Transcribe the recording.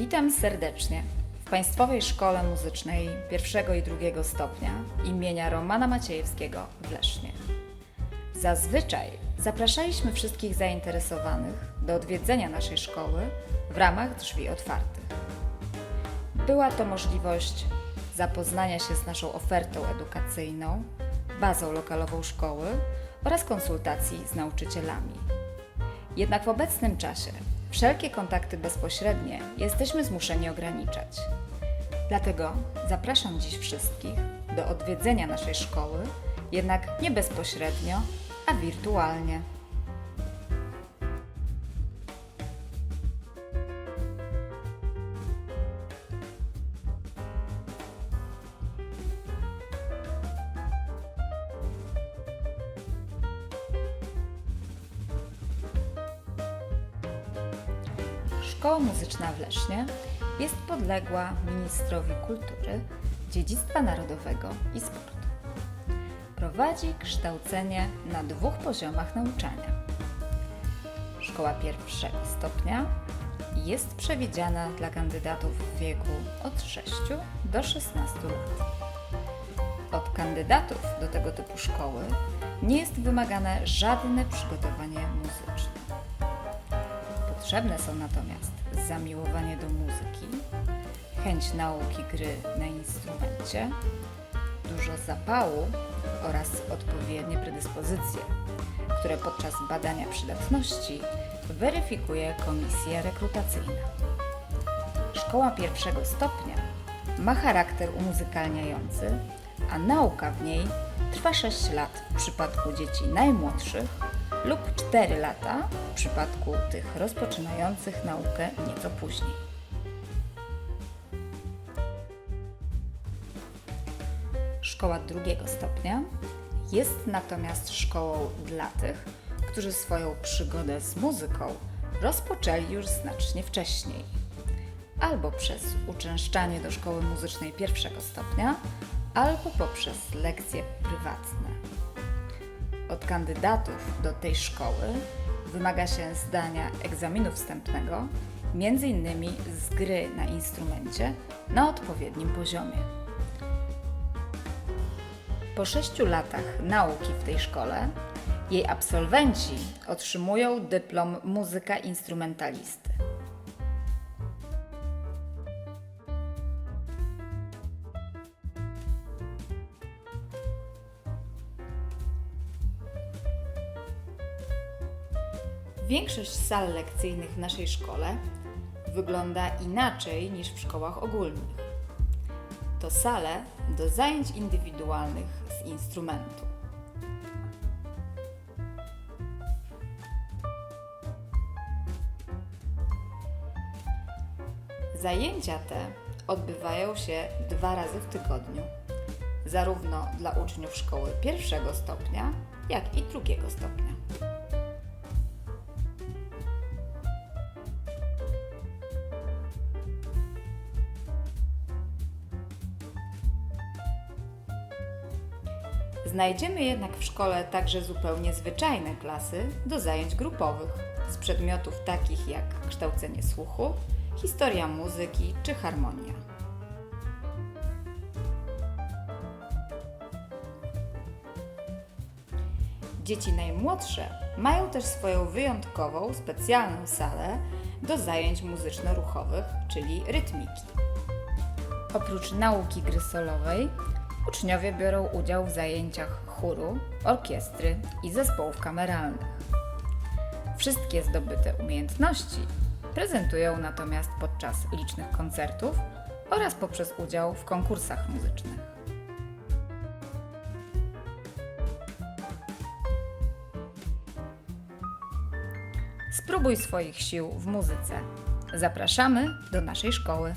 Witam serdecznie w Państwowej Szkole Muzycznej pierwszego i drugiego stopnia imienia Romana Maciejewskiego w Lesznie. Zazwyczaj zapraszaliśmy wszystkich zainteresowanych do odwiedzenia naszej szkoły w ramach drzwi otwartych. Była to możliwość zapoznania się z naszą ofertą edukacyjną, bazą lokalową szkoły oraz konsultacji z nauczycielami. Jednak w obecnym czasie wszelkie kontakty bezpośrednie jesteśmy zmuszeni ograniczać. Dlatego zapraszam dziś wszystkich do odwiedzenia naszej szkoły, jednak nie bezpośrednio, a wirtualnie. Szkoła Muzyczna w Lesznie jest podległa ministrowi kultury, dziedzictwa narodowego i sportu. Prowadzi kształcenie na dwóch poziomach nauczania. Szkoła pierwszego stopnia jest przewidziana dla kandydatów w wieku od 6 do 16 lat. Od kandydatów do tego typu szkoły nie jest wymagane żadne przygotowanie muzyczne. Potrzebne są natomiast zamiłowanie do muzyki, chęć nauki gry na instrumencie, dużo zapału oraz odpowiednie predyspozycje, które podczas badania przydatności weryfikuje komisja rekrutacyjna. Szkoła pierwszego stopnia ma charakter umuzykalniający, a nauka w niej trwa 6 lat w przypadku dzieci najmłodszych lub 4 lata w przypadku tych rozpoczynających naukę nieco później. Szkoła drugiego stopnia jest natomiast szkołą dla tych, którzy swoją przygodę z muzyką rozpoczęli już znacznie wcześniej, albo przez uczęszczanie do szkoły muzycznej pierwszego stopnia, albo poprzez lekcje prywatne. Od kandydatów do tej szkoły wymaga się zdania egzaminu wstępnego, innymi z gry na instrumencie na odpowiednim poziomie. Po sześciu latach nauki w tej szkole jej absolwenci otrzymują dyplom muzyka instrumentalisty. Większość sal lekcyjnych w naszej szkole wygląda inaczej niż w szkołach ogólnych. To sale do zajęć indywidualnych z instrumentu. Zajęcia te odbywają się dwa razy w tygodniu, zarówno dla uczniów szkoły pierwszego stopnia, jak i drugiego stopnia. Znajdziemy jednak w szkole także zupełnie zwyczajne klasy do zajęć grupowych z przedmiotów takich jak kształcenie słuchu, historia muzyki czy harmonia. Dzieci najmłodsze mają też swoją wyjątkową, specjalną salę do zajęć muzyczno-ruchowych, czyli rytmiki. Oprócz nauki gry solowej, uczniowie biorą udział w zajęciach chóru, orkiestry i zespołów kameralnych. Wszystkie zdobyte umiejętności prezentują natomiast podczas licznych koncertów oraz poprzez udział w konkursach muzycznych. Spróbuj swoich sił w muzyce. Zapraszamy do naszej szkoły.